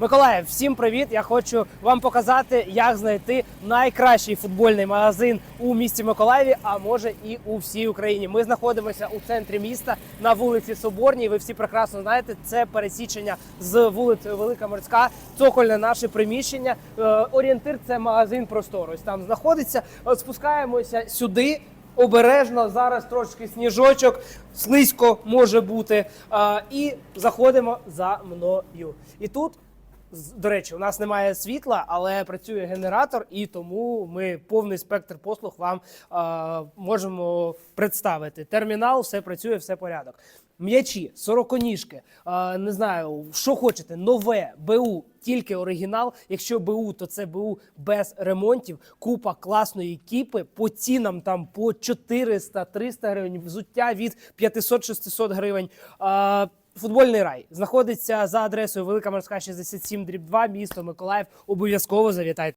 Миколаїв, всім привіт! Я хочу вам показати, як знайти найкращий футбольний магазин у місті Миколаєві, а може і у всій Україні. Ми знаходимося у центрі міста на вулиці Соборній. Ви всі прекрасно знаєте, це пересічення з вулицею Велика Морська, цокольне наше приміщення. Е, Орієнтир це магазин простору. Ось там знаходиться. Спускаємося сюди. Обережно зараз трошки сніжочок, слизько може бути. А, і заходимо за мною. І тут, до речі, у нас немає світла, але працює генератор, і тому ми повний спектр послуг вам а, можемо представити. Термінал, все працює, все порядок. М'ячі, сороконіжки, а, не знаю, що хочете, нове, БУ, тільки оригінал. Якщо БУ, то це БУ без ремонтів. Купа класної кіпи по цінам там по 400-300 гривень, взуття від 500-600 гривень. А, Футбольний рай знаходиться за адресою Велика Морська 67 дріб 2, місто Миколаїв. Обов'язково завітайте.